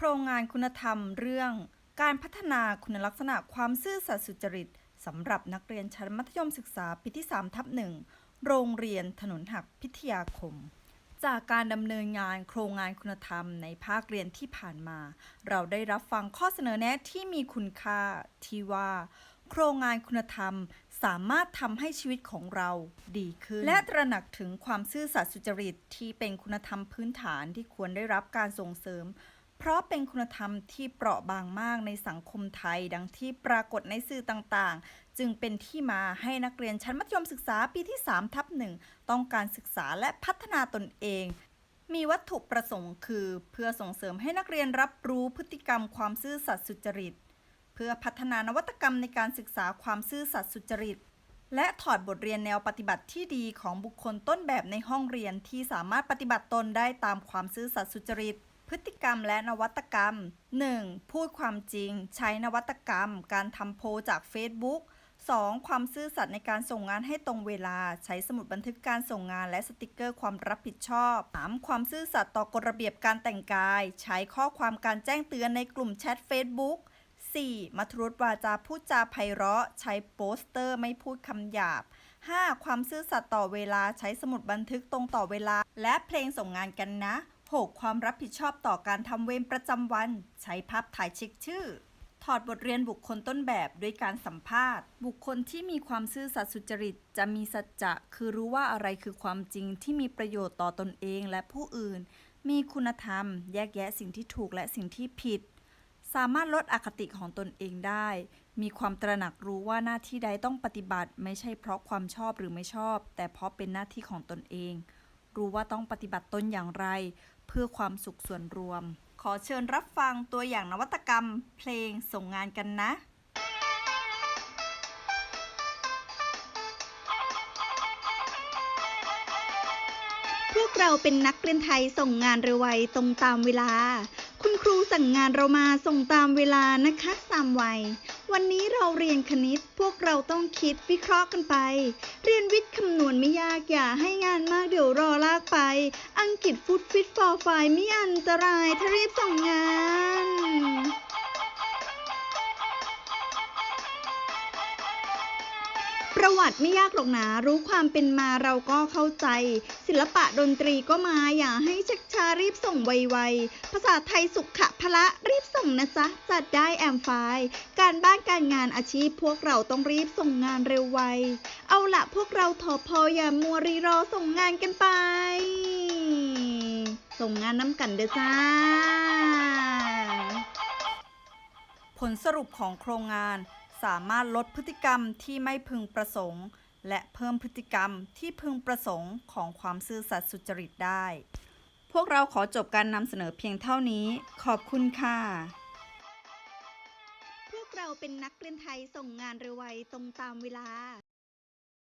โครงงานคุณธรรมเรื่อง การพัฒนาคุณลักษณะความซื่อสัตย์สุจริตสำหรับนักเรียนชั้นมัธยมศึกษาปีที่3ทับหนึ่งโรงเรียนถนนหักพิทยาคม จากการดำเนินงานโครงงานคุณธรรมในภาคเรียนที่ผ่านมา เราได้รับฟังข้อเสนอแนะที่มีคุณค่าที่ว่า โครงงานคุณธรรมสามารถทำให้ชีวิตของเราดีขึ้น และตระหนักถึงความซื่อสัตย์สุจริตที่เป็นคุณธรรมพื้นฐานที่ควรได้รับการส่งเสริม เพราะเป็นคุณธรรมที่เปราะบางมากในสังคมไทย ดังที่ปรากฏในสื่อต่างๆ จึงเป็นที่มาให้นักเรียนชั้นมัธยมศึกษาปีที่3ทับหนึ่งต้องการศึกษาและพัฒนาตนเอง มีวัตถุประสงค์คือ เพื่อส่งเสริมให้นักเรียนรับรู้พฤติกรรมความซื่อสัตย์สุจริต เพื่อพัฒนานวัตกรรมในการศึกษาความซื่อสัตย์สุจริตและถอดบทเรียนแนวปฏิบัติที่ดีของบุคคลต้นแบบในห้องเรียนที่สามารถปฏิบัติตนได้ตามความซื่อสัตย์สุจริต พฤติกรรมและนวัตกรรม 1. พูดความจริง ใช้นวัตกรรม การทำโพลจาก Facebook 2. ความซื่อสัตย์ในการส่งงานให้ตรงเวลา ใช้สมุดบันทึกการส่งงานและสติกเกอร์ความรับผิดชอบ 3. ความซื่อสัตย์ต่อกฎระเบียบการแต่งกาย ใช้ข้อความการแจ้งเตือนในกลุ่มแชท Facebook 4. มัธรุษวาจาพูดจาไพเราะ ใช้โปสเตอร์ไม่พูดคำหยาบ 5. ความซื่อสัตย์ต่อเวลาใช้สมุดบันทึกตรงต่อเวลา และเพลงส่งงานกันนะ 6. ความรับผิดชอบต่อการทำเวรประจำวัน ใช้ภาพถ่ายเช็คชื่อ ถอดบทเรียนบุคคลต้นแบบด้วยการสัมภาษณ์ บุคคลที่มีความซื่อสัตย์สุจริต จะมีสัจจะคือรู้ว่าอะไรคือความจริงที่มีประโยชน์ต่อตนเองและผู้อื่น มีคุณธรรม แยกแยะสิ่งที่ถูกและสิ่งที่ผิด สามารถลดอคติของตนเองได้ มีความตระหนักรู้ว่าหน้าที่ใดต้องปฏิบัติ ไม่ใช่เพราะความชอบหรือไม่ชอบ แต่เพราะเป็นหน้าที่ของตนเอง รู้ว่าต้องปฏิบัติตนอย่างไร เพื่อความสุขส่วนรวม ขอเชิญรับฟังตัวอย่างนวัตกรรม เพลงส่งงานกันนะพวกเราเป็นนักเรียนไทยส่งงานเร็วไวตรงตามเวลา คุณครูสั่งงานเรามาส่งตามเวลานะคะตามวัย วันนี้เราเรียนคณิต พวกเราต้องคิดวิเคราะห์กันไป เรียนวิทย์คำนวณไม่ยากอย่าให้งานมากเดี๋ยวรอ อังกฤษฟุตฟิตฟอร์ไฟไม่อันตรายถ้ารีบส่งงาน วัติไม่ยากหรอกนะรู้ความเป็นมาเราก็เข้าใจ ศิลปะดนตรีก็มาอย่าให้ชักช้ารีบส่งไวๆภาษาไทยสุขะพละรีบส่งนะจ๊ะ จัดได้แอมไฟล์การบ้านการงานอาชีพพวกเราต้องรีบส่งงานเร็วไว เอาละพวกเราทอพออย่ามัวรีรอส่งงานกันไป ส่งงานน้ำกันเด้อจ้าผลสรุปของโครงงาน สามารถลดพฤติกรรมที่ไม่พึงประสงค์ และเพิ่มพฤติกรรมที่พึงประสงค์ของความซื่อสัตย์สุจริตได้ พวกเราขอจบการนำเสนอเพียงเท่านี้ ขอบคุณค่ะ พวกเราเป็นนักเรียนไทยส่งงานเร็วไวตรงตามเวลา